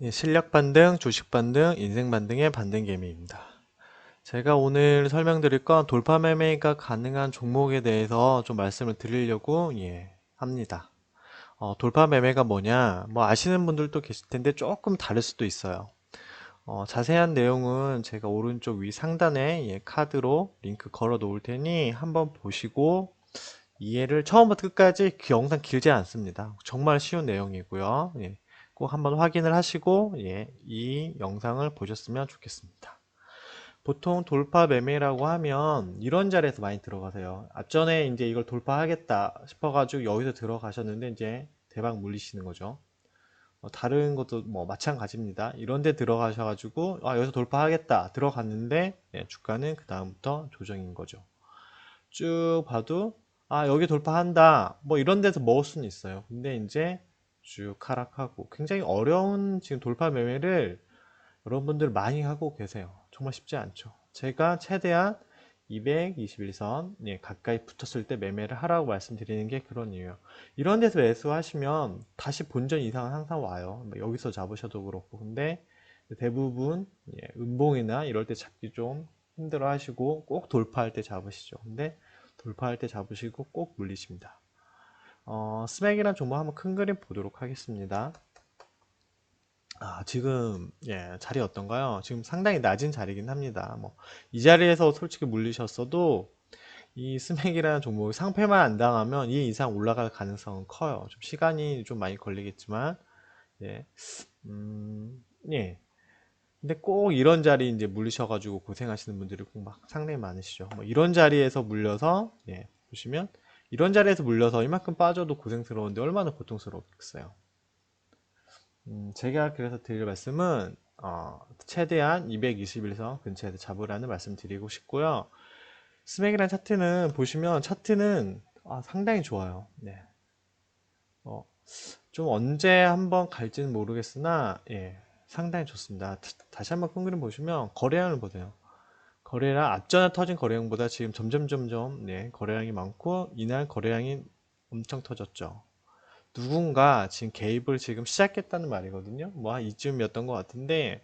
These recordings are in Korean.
예, 실력 반등, 주식 반등, 인생 반등의 반등 개미입니다. 제가 오늘 설명드릴 건 돌파 매매가 가능한 종목에 대해서 좀 말씀을 드리려고 예, 합니다. 어, 돌파 매매가 뭐냐? 뭐 아시는 분들도 계실 텐데 조금 다를 수도 있어요. 어, 자세한 내용은 제가 오른쪽 위 상단에 예, 카드로 링크 걸어 놓을 테니 한번 보시고 이해를 처음부터 끝까지 그 영상 길지 않습니다. 정말 쉬운 내용이고요. 예, 꼭 한번 확인을 하시고 예, 이 영상을 보셨으면 좋겠습니다. 보통 돌파 매매라고 하면 이런 자리에서 많이 들어가세요. 앞전에 이제 이걸 돌파하겠다 싶어가지고 여기서 들어가셨는데 이제 대박 물리시는 거죠. 어, 다른 것도 뭐 마찬가지입니다. 이런 데 들어가셔가지고 아, 여기서 돌파하겠다 들어갔는데 예, 주가는 그 다음부터 조정인 거죠. 쭉 봐도 아 여기 돌파한다 뭐 이런 데서 먹을 수는 있어요. 근데 이제 쭉 하락하고 굉장히 어려운 지금 돌파 매매를 여러분들 많이 하고 계세요. 정말 쉽지 않죠. 제가 최대한 221선 예, 가까이 붙었을 때 매매를 하라고 말씀드리는 게 그런 이유예요. 이런 데서 매수하시면 다시 본전 이상은 항상 와요. 뭐 여기서 잡으셔도 그렇고 근데 대부분 예, 음봉이나 이럴 때 잡기 좀 힘들어 하시고 꼭 돌파할 때 잡으시죠. 근데 돌파할 때 잡으시고 꼭 물리십니다. 어, 스맥이란 종목 한번 큰 그림 보도록 하겠습니다. 아, 지금, 예, 자리 어떤가요? 지금 상당히 낮은 자리긴 합니다. 뭐, 이 자리에서 솔직히 물리셨어도 이 스맥이라는 종목이 상패만 안 당하면 이 이상 올라갈 가능성은 커요. 좀 시간이 좀 많이 걸리겠지만, 예, 음, 예. 근데 꼭 이런 자리 이제 물리셔가지고 고생하시는 분들이 꼭 막 상당히 많으시죠. 뭐 이런 자리에서 물려서, 예, 보시면, 이런 자리에서 물려서 이만큼 빠져도 고생스러운데 얼마나 고통스럽겠어요. 음, 제가 그래서 드릴 말씀은 어, 최대한 221선 근처에서 잡으라는 말씀 드리고 싶고요. 스맥이라는 차트는 보시면 차트는 아, 상당히 좋아요. 네. 어, 좀 언제 한번 갈지는 모르겠으나 예, 상당히 좋습니다. 다- 시 한번 큰 그림 보시면 거래량을 보세요. 거래량 앞전에 터진 거래량보다 지금 점점 점점 네, 거래량이 많고 이날 거래량이 엄청 터졌죠. 누군가 지금 개입을 지금 시작했다는 말이거든요. 뭐 한 이쯤이었던 것 같은데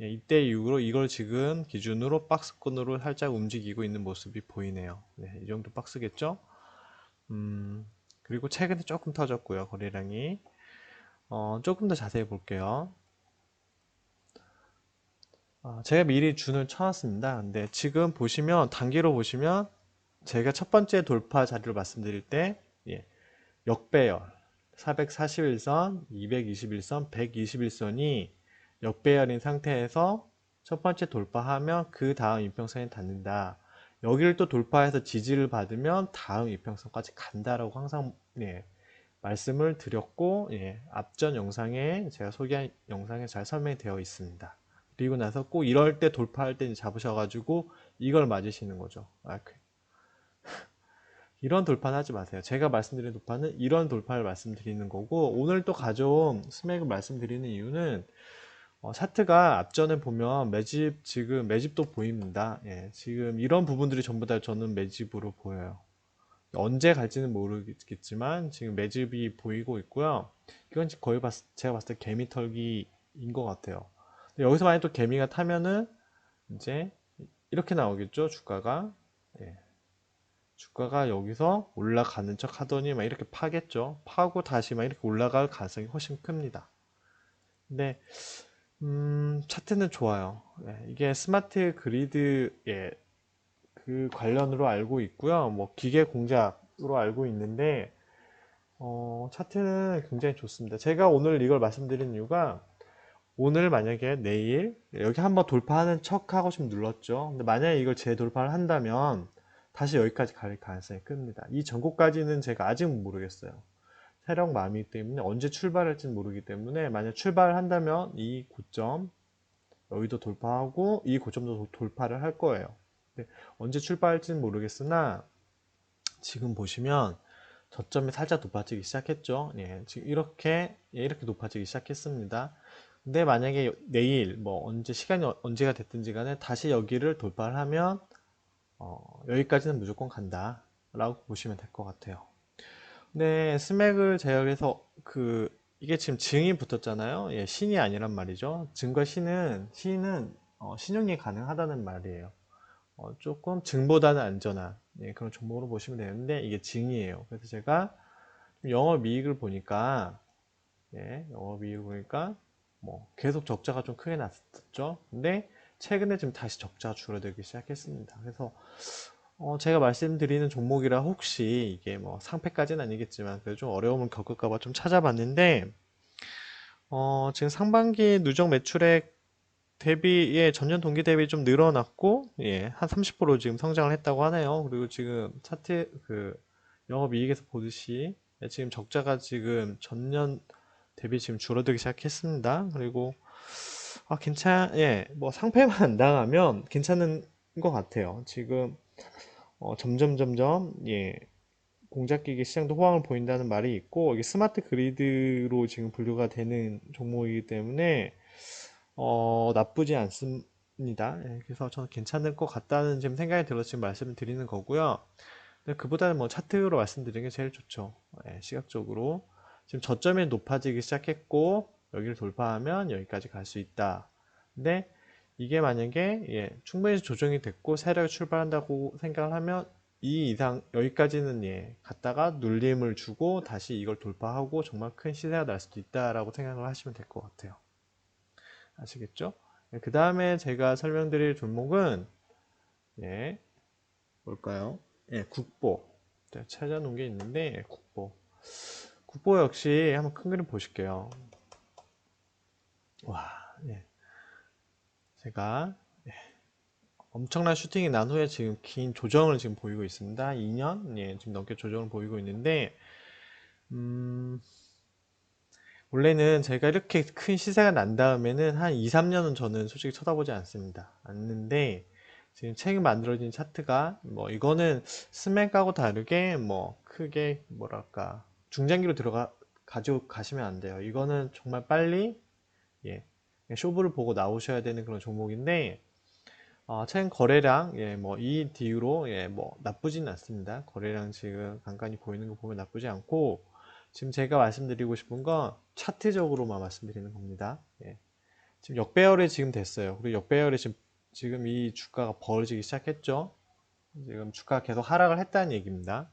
예, 이때 이후로 이걸 지금 기준으로 박스권으로 살짝 움직이고 있는 모습이 보이네요. 네, 이 정도 박스겠죠? 음, 그리고 최근에 조금 터졌고요. 거래량이. 어, 조금 더 자세히 볼게요. 어, 제가 미리 준을 쳐놨습니다. 근데 지금 보시면 단기로 보시면 제가 첫 번째 돌파 자리를 말씀드릴 때 예, 역배열 441선, 221선, 121선이 역배열인 상태에서 첫 번째 돌파하면 그 다음 이평선에 닿는다. 여기를 또 돌파해서 지지를 받으면 다음 이평선까지 간다라고 항상 예, 말씀을 드렸고 예, 앞전 영상에 제가 소개한 영상에 잘 설명이 되어 있습니다. 그리고 나서 꼭 이럴 때 돌파할 때 잡으셔가지고 이걸 맞으시는 거죠. 아, 그- 이런 돌파는 하지 마세요. 제가 말씀드린 돌파는 이런 돌파를 말씀드리는 거고 오늘 또 가져온 스맥을 말씀드리는 이유는 어, 차트가 앞전에 보면 매집 지금 매집도 보입니다. 예, 지금 이런 부분들이 전부 다 저는 매집으로 보여요. 언제 갈지는 모르겠지만 지금 매집이 보이고 있고요. 이건 거의 봤, 제가 봤을 때 개미 털기인 것 같아요. 여기서 만약 또 개미가 타면은 이제 이렇게 나오겠죠 주가가 예. 주가가 여기서 올라가는 척 하더니 막 이렇게 파겠죠. 파고 다시 막 이렇게 올라갈 가능성이 훨씬 큽니다. 근데 음, 차트는 좋아요. 예, 이게 스마트 그리드의 그 관련으로 알고 있고요. 뭐 기계 공작으로 알고 있는데 어, 차트는 굉장히 좋습니다. 제가 오늘 이걸 말씀드린 이유가 오늘 만약에 내일 여기 한번 돌파하는 척 하고 좀 눌렀죠. 근데 만약에 이걸 재돌파를 한다면 다시 여기까지 갈 가능성이 큽니다. 이 전고까지는 제가 아직 모르겠어요. 세력 마음이기 때문에 언제 출발할지는 모르기 때문에 만약 출발을 한다면 이 고점 여기도 돌파하고 이 고점도 도- 돌파를 할 거예요. 언제 출발할지는 모르겠으나 지금 보시면 저점이 살짝 높아지기 시작했죠. 예, 지금 이렇게 예, 이렇게 높아지기 시작했습니다. 근데 만약에 내일 뭐 언제 시간이 어- 언제가 됐든지 간에 다시 여기를 돌파를 하면 어, 여기까지는 무조건 간다 라고 보시면 될 것 같아요. 네, 스맥을 제약해서 그 이게 지금 증이 붙었잖아요. 예, 신이 아니란 말이죠. 증과 신은 신은 어, 신용이 가능하다는 말이에요. 어, 조금 증보다는 안전한 예, 그런 종목으로 보시면 되는데 이게 증이에요. 그래서 제가 영업이익을 보니까 예, 영업이익을 보니까 뭐 계속 적자가 좀 크게 났었죠. 근데 최근에 지금 다시 적자가 줄어들기 시작했습니다. 그래서 어, 제가 말씀드리는 종목이라 혹시 이게 뭐 상패까지는 아니겠지만 그래도 좀 어려움을 겪을까봐 좀 찾아봤는데 어, 지금 상반기 누적 매출액 대비 예, 전년 동기 대비 좀 늘어났고 예, 한 30% 지금 성장을 했다고 하네요. 그리고 지금 차트 그 영업이익에서 보듯이 예, 지금 적자가 지금 전년 대비 지금 줄어들기 시작했습니다. 그리고 아, 괜찮, 예, 뭐 상패만 안 당하면 괜찮은 것 같아요. 지금 어, 점점 점점 예, 공작기기 시장도 호황을 보인다는 말이 있고 이게 스마트 그리드로 지금 분류가 되는 종목이기 때문에 어, 나쁘지 않습니다. 예, 그래서 저는 괜찮을 것 같다는 지금 생각이 들어서 지금 말씀을 드리는 거고요. 근데 그보다는 뭐 차트로 말씀드리는 게 제일 좋죠. 예, 시각적으로 지금 저점이 높아지기 시작했고 여기를 돌파하면 여기까지 갈 수 있다. 근데 이게 만약에 예, 충분히 조정이 됐고 세력이 출발한다고 생각을 하면 이 이상 여기까지는 예, 갔다가 눌림을 주고 다시 이걸 돌파하고 정말 큰 시세가 날 수도 있다라고 생각을 하시면 될 것 같아요. 아시겠죠? 그 다음에 제가 설명드릴 종목은 예, 뭘까요? 예, 국보. 제가 찾아놓은 게 있는데 예, 국보. 국보 역시 한번 큰 그림 보실게요. 와, 예. 제가 예, 엄청난 슈팅이 난 후에 지금 긴 조정을 지금 보이고 있습니다. 2년 예, 지금 넘게 조정을 보이고 있는데 음, 원래는 제가 이렇게 큰 시세가 난 다음에는 한 2, 3년은 저는 솔직히 쳐다보지 않습니다. 않는데 지금 최근 만들어진 차트가 뭐 이거는 스맥하고 다르게 뭐 크게 뭐랄까 중장기로 들어가 가지고 가시면 안 돼요. 이거는 정말 빨리 예, 쇼부를 보고 나오셔야 되는 그런 종목인데 어, 최근 거래량 예, 뭐 이 뒤로 예, 뭐 나쁘진 않습니다. 거래량 지금 간간히 보이는 거 보면 나쁘지 않고 지금 제가 말씀드리고 싶은 건 차트적으로만 말씀드리는 겁니다. 예. 지금 역배열이 지금 됐어요. 그리고 역배열이 지금, 지금 이 주가가 벌어지기 시작했죠. 지금 주가가 계속 하락을 했다는 얘기입니다.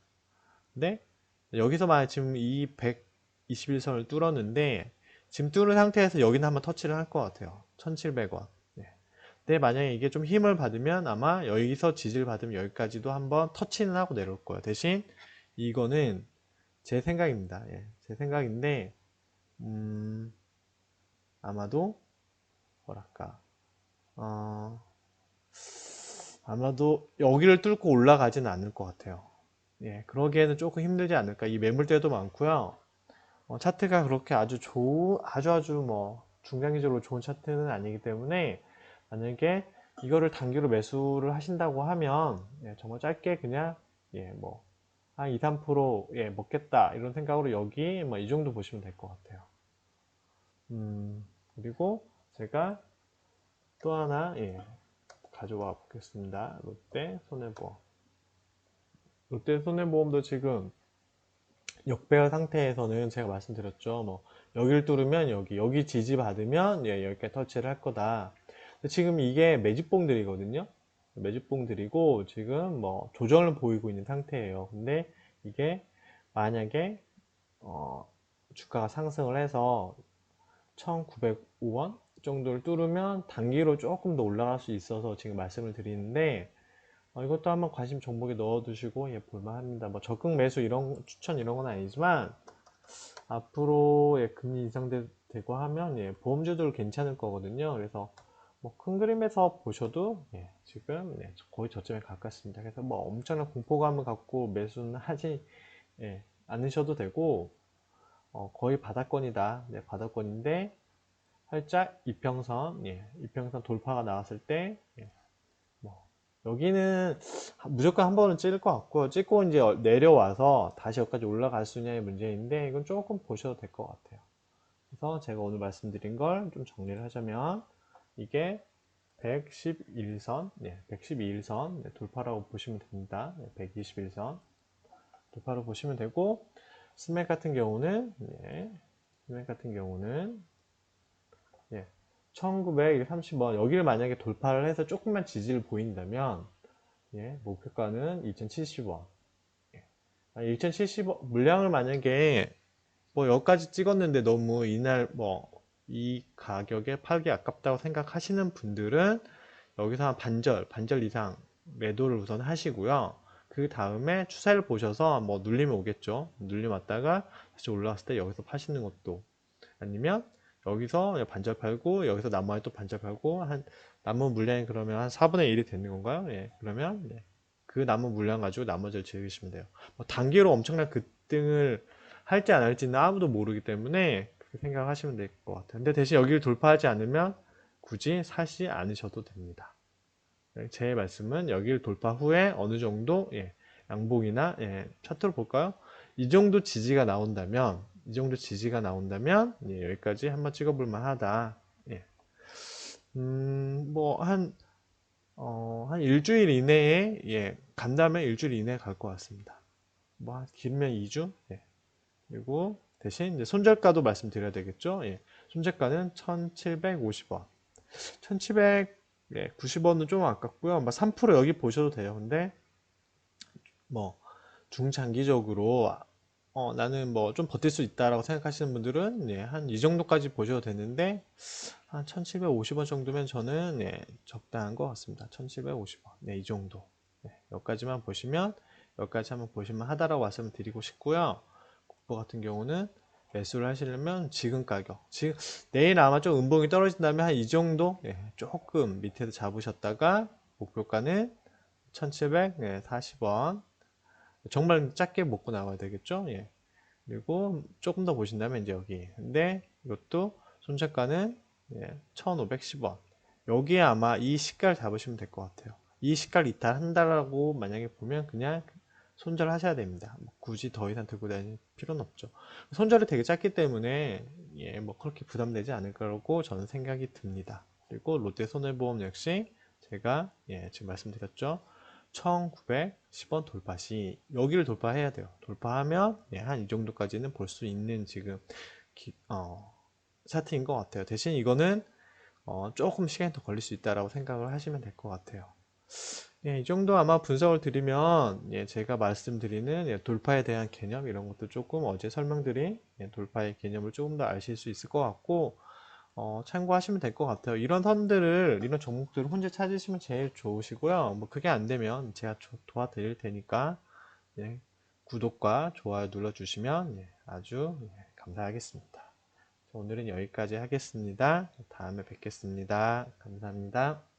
근데 여기서 만약 지금 이 121선을 뚫었는데 지금 뚫은 상태에서 여기는 한번 터치를 할 것 같아요. 1700원. 예. 근데 만약에 이게 좀 힘을 받으면 아마 여기서 지지를 받으면 여기까지도 한번 터치는 하고 내려올 거예요. 대신 이거는 제 생각입니다. 예, 제 생각인데, 음, 아마도, 뭐랄까, 어, 아마도 여기를 뚫고 올라가지는 않을 것 같아요. 예, 그러기에는 조금 힘들지 않을까. 이 매물대도 많고요. 어, 차트가 그렇게 아주 좋, 아주 아주 뭐, 중장기적으로 좋은 차트는 아니기 때문에, 만약에 이거를 단기로 매수를 하신다고 하면, 예, 정말 짧게 그냥, 예, 뭐, 한 2, 3% 예, 먹겠다 이런 생각으로 여기 뭐 이 정도 보시면 될 것 같아요. 음, 그리고 제가 또 하나 예, 가져와 보겠습니다. 롯데 손해보험. 롯데 손해보험도 지금 역배열 상태에서는 제가 말씀드렸죠. 뭐 여기를 뚫으면 여기, 여기 지지 받으면 예, 여기까지 터치를 할 거다. 지금 이게 매집봉들이거든요. 매집봉들이고 지금 뭐 조정을 보이고 있는 상태예요. 근데 이게 만약에 어 주가가 상승을 해서 1905원 정도를 뚫으면 단기로 조금 더 올라갈 수 있어서 지금 말씀을 드리는데 어 이것도 한번 관심 종목에 넣어 두시고 예, 볼만합니다. 뭐 적극 매수 이런 추천 이런 건 아니지만 앞으로 예, 금리 인상되고 하면 예, 보험주들 괜찮을 거거든요. 그래서 뭐 큰 그림에서 보셔도 예, 지금 네, 거의 저점에 가깝습니다. 그래서 뭐 엄청난 공포감을 갖고 매수는 하지 예, 않으셔도 되고 어, 거의 바닥권이다. 네, 바닥권인데 살짝 이평선, 예, 이평선 돌파가 나왔을 때 예, 뭐 여기는 무조건 한 번은 찌를 것 같고요. 찍고 이제 내려와서 다시 여기까지 올라갈 수 있냐의 문제인데 이건 조금 보셔도 될 것 같아요. 그래서 제가 오늘 말씀드린 걸 좀 정리를 하자면 이게 111선, 네, 112일선 네, 돌파라고 보시면 됩니다. 네, 121선 돌파로 보시면 되고 스맥 같은 경우는 네, 금액 같은 경우는 예, 1930원 여기를 만약에 돌파를 해서 조금만 지지를 보인다면 예, 목표가는 2070원. 예. 2070원 물량을 만약에 뭐 여기까지 찍었는데 너무 이날 뭐 이 가격에 팔기 아깝다고 생각하시는 분들은 여기서 한 반절, 반절 이상 매도를 우선 하시고요. 그 다음에 추세를 보셔서 뭐 눌리면 오겠죠. 눌림 왔다가 다시 올라왔을 때 여기서 파시는 것도 아니면 여기서 반절 팔고 여기서 나머지 또 반절 팔고 한 남은 물량이 그러면 한 4분의 1이 되는 건가요? 예. 그러면 네. 그 남은 물량 가지고 나머지를 즐기시면 돼요. 뭐 단기로 엄청난 급등을 할지 안 할지는 아무도 모르기 때문에 그렇게 생각하시면 될 것 같아요. 근데 대신 여기를 돌파하지 않으면 굳이 사시 않으셔도 됩니다. 네, 제 말씀은 여기를 돌파 후에 어느 정도 예, 양봉이나 예, 차트로 볼까요? 이 정도 지지가 나온다면 이 정도 지지가 나온다면 예, 여기까지 한번 찍어볼 만하다. 예. 음, 뭐한 어, 한 일주일 이내에 예, 간다면 일주일 이내에 갈 것 같습니다. 뭐한 길면 2주? 예. 그리고 대신 이제 손절가도 말씀드려야 되겠죠? 예. 손절가는 1,750원. 1,790원은 좀 아깝고요. 뭐3% 여기 보셔도 돼요. 근데 뭐 중장기적으로 어, 나는 뭐 좀 버틸 수 있다라고 생각하시는 분들은 예, 한 이 정도까지 보셔도 되는데 한 1750원 정도면 저는 예, 적당한 것 같습니다. 1750원. 네, 이 정도. 네, 여기까지만 보시면 여기까지 한번 보시면 하다라고 말씀을 드리고 싶고요. 국보 같은 경우는 매수를 하시려면 지금 가격. 지금 내일 아마 좀 음봉이 떨어진다면 한 이 정도 예, 조금 밑에서 잡으셨다가 목표가는 1740원. 정말 작게 먹고 나와야 되겠죠? 예. 그리고 조금 더 보신다면 이제 여기. 근데 이것도 손절가는 예, 1510원. 여기에 아마 이 시가를 잡으시면 될 것 같아요. 이 시가를 이탈한다라고 만약에 보면 그냥 손절하셔야 됩니다. 뭐 굳이 더 이상 들고 다닐 필요는 없죠. 손절이 되게 짧기 때문에 예, 뭐 그렇게 부담되지 않을 거라고 저는 생각이 듭니다. 그리고 롯데 손해보험 역시 제가 예, 지금 말씀드렸죠. 1910원 돌파 시 여기를 돌파해야 돼요. 돌파하면 예, 한 이 정도까지는 볼 수 있는 지금 기, 어, 차트인 것 같아요. 대신 이거는 어, 조금 시간이 더 걸릴 수 있다라고 생각을 하시면 될 것 같아요. 예, 이 정도 아마 분석을 드리면 예, 제가 말씀드리는 예, 돌파에 대한 개념 이런 것도 조금 어제 설명드린 예, 돌파의 개념을 조금 더 아실 수 있을 것 같고 어, 참고하시면 될 것 같아요. 이런 선들을 이런 종목들을 혼자 찾으시면 제일 좋으시고요. 뭐 그게 안 되면 제가 조- 도와드릴 테니까 예, 구독과 좋아요 눌러주시면 예, 아주 예, 감사하겠습니다. 오늘은 여기까지 하겠습니다. 다음에 뵙겠습니다. 감사합니다.